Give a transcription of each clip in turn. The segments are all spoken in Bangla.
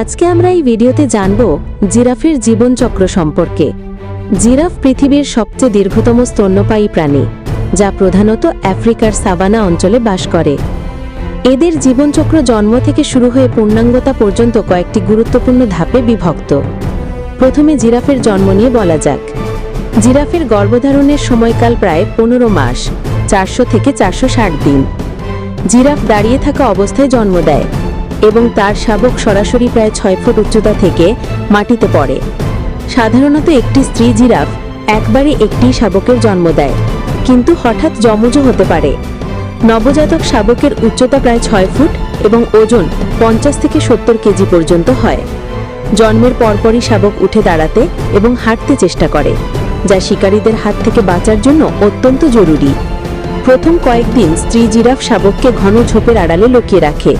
আজকে আমরা এই ভিডিওতে জানব জিরাফের জীবনচক্র সম্পর্কে। জিরাফ পৃথিবীর সবচেয়ে দীর্ঘতম স্তন্যপায়ী প্রাণী, যা প্রধানত আফ্রিকার সাভানা অঞ্চলে বাস করে। এদের জীবনচক্র জন্ম থেকে শুরু হয়ে পূর্ণাঙ্গতা পর্যন্ত কয়েকটি গুরুত্বপূর্ণ ধাপে বিভক্ত। প্রথমে জিরাফের জন্ম নিয়ে বলা যাক। জিরাফের গর্ভধারণের সময়কাল প্রায় পনেরো মাস, চারশো থেকে চারশো ষাট দিন। জিরাফ দাঁড়িয়ে থাকা অবস্থায় জন্ম দেয়। এবং তার শাবক সরাসরি প্রায় ছয় ফুট উচ্চতা থেকে মাটিতে পড়ে। সাধারণত একটি স্ত্রী জিরাফ একবারে একটি শাবকের জন্ম দেয়, কিন্তু হঠাৎ যমজও হতে পারে। নবজাতক শাবকের উচ্চতা প্রায় ছয় ফুট এবং ওজন পঞ্চাশ থেকে সত্তর কেজি পর্যন্ত হয়। জন্মের পরপরই শাবক উঠে দাঁড়াতে এবং হাঁটতে চেষ্টা করে, যা শিকারীদের হাত থেকে বাঁচার জন্য অত্যন্ত জরুরি। প্রথম কয়েকদিন স্ত্রী জিরাফ শাবককে ঘন ঝোপের আড়ালে লুকিয়ে রাখে।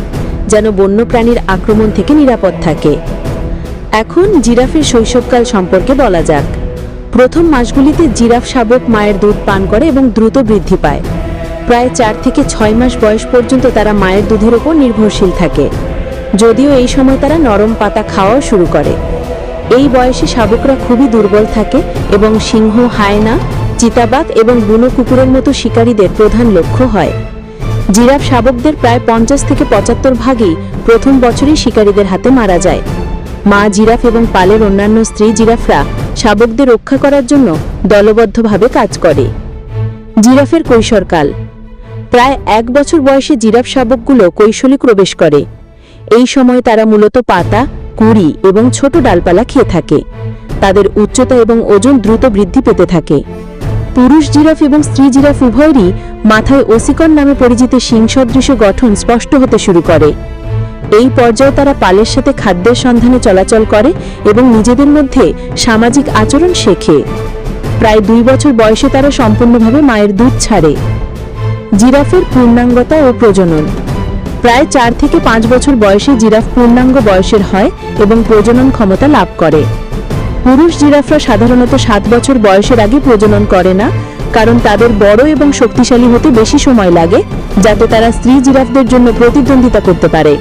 যেন বন্যপ্রাণীর আক্রমণ থেকে নিরাপদ থাকে। এখন জিরাফের শৈশবকাল সম্পর্কে বলা যাক। প্রথম মাসগুলিতে জিরাফ শাবক মায়ের দুধ পান করে এবং দ্রুত বৃদ্ধি পায়। প্রায় চার থেকে ছয় মাস বয়স পর্যন্ত তারা মায়ের দুধের ওপর নির্ভরশীল থাকে। যদিও এই সময় তারা নরম পাতা খাওয়াও শুরু করে। এই বয়সে শাবকরা খুবই দুর্বল থাকে এবং সিংহ, হায়না, চিতাবাঘ এবং বুনো কুকুরের মতো শিকারীদের প্রধান লক্ষ্য হয়। জিরাফ শাবকদের প্রায় পঞ্চাশ থেকে পঁচাত্তর ভাগই প্রথম বছরই শিকারীদের হাতে মারা যায়। মা জিরাফ এবং পালের অন্যান্য স্ত্রী জিরাফরা শাবকদের রক্ষা করার জন্য দলবদ্ধভাবে কাজ করে। জিরাফের কৈশোরকাল। প্রায় এক বছর বয়সে জিরাফ শাবকগুলো কৈশলী প্রবেশ করে। এই সময় তারা মূলত পাতা, কুড়ি এবং ছোট ডালপালা খেয়ে থাকে। তাদের উচ্চতা এবং ওজন দ্রুত বৃদ্ধি পেতে থাকে। পুরুষ জিরাফ এবং স্ত্রী জিরাফ উভয়েরই মাথায় ওসিকন নামে পরিচিত সিংসদৃশ গঠন স্পষ্ট হতে শুরু করে। এই পর্যায়ে তারা পালের সাথে খাদ্যের সন্ধানে চলাচল করে এবং নিজেদের মধ্যে সামাজিক আচরণ শেখে। প্রায় দুই বছর বয়সে তারা সম্পূর্ণভাবে মায়ের দুধ ছাড়ে। জিরাফের পূর্ণাঙ্গতা ও প্রজনন। প্রায় চার থেকে পাঁচ বছর বয়সে জিরাফ পূর্ণাঙ্গ বয়সের হয় এবং প্রজনন ক্ষমতা লাভ করে। পুরুষ জিরাফরা সাধারণত সাত বছর বয়সের আগে প্রজনন করে না, কারণ তাদের বড় এবং শক্তিশালী হতে বেশি সময় লাগে, যাতে তারা স্ত্রী জিরাফদের জন্য প্রতিদ্বন্দ্বিতা করতে পারে।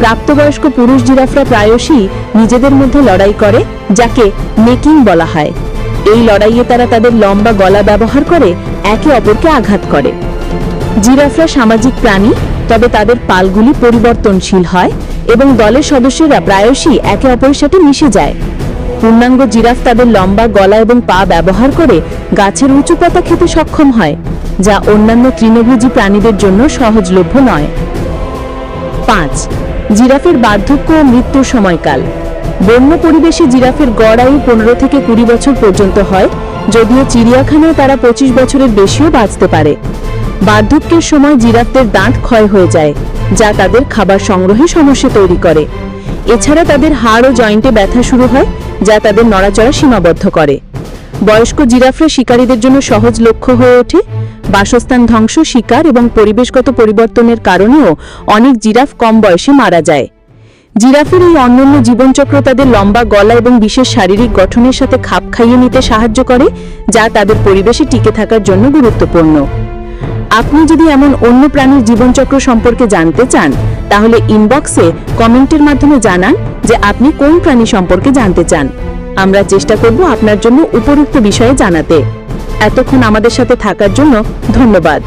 প্রাপ্তবয়স্ক পুরুষ জিরাফরা প্রায়শই নিজেদের মধ্যে লড়াই করে, যাকে নেকিং বলা হয়। এই লড়াইয়ে তারা তাদের লম্বা গলা ব্যবহার করে একে অপরকে আঘাত করে। জিরাফরা সামাজিক প্রাণী, তবে তাদের পালগুলি পরিবর্তনশীল হয় এবং দলের সদস্যরা প্রায়শই একে অপরের সাথে মিশে যায়। পূর্ণাঙ্গ জিরাফ তাদের লম্বা গলা এবং পা ব্যবহার করে গাছের উঁচু পাতা খেতে সক্ষম হয়, যা অন্যান্য তৃণভোজী প্রাণীদের জন্য সহজলভ্য নয়। পাঁচ, জিরাফের বার্ধক্য ও মৃত্যুর সময়কাল। বন্য পরিবেশে জিরাফের গড় আয়ু পনেরো থেকে কুড়ি বছর পর্যন্ত হয়, যদিও চিড়িয়াখানায় তারা পঁচিশ বছরের বেশিও বাঁচতে পারে। বার্ধক্যের সময় জিরাফদের দাঁত ক্ষয় হয়ে যায়, যা তাদের খাবার সংগ্রহে সমস্যা তৈরি করে। এছাড়া তাদের হাড় ও জয়েন্টে ব্যথা শুরু হয় যা তাদের নড়াচড়া সীমাবদ্ধ করে। বয়স্ক জিরাফরা শিকারীদের জন্য সহজ লক্ষ্য হয়ে ওঠে। বাসস্থান ধ্বংস, শিকার এবং পরিবেশগত পরিবর্তনের কারণেও অনেক জিরাফ কম বয়সে মারা যায়। জিরাফের এই অন্যান্য জীবনচক্র তাদের লম্বা গলা এবং বিশেষ শারীরিক গঠনের সাথে খাপ খাইয়ে নিতে সাহায্য করে, যা তাদের পরিবেশে টিকে থাকার জন্য গুরুত্বপূর্ণ। আপনি যদি এমন অন্য প্রাণীর জীবনচক্র সম্পর্কে জানতে চান, তাহলে ইনবক্সে কমেন্টের মাধ্যমে জানান। যে আপনি কোন প্রাণী সম্পর্কে জানতে চান। আমরা চেষ্টা করব আপনার জন্য উপযুক্ত বিষয়ে জানাতে। এতক্ষণ আমাদের সাথে থাকার জন্য ধন্যবাদ।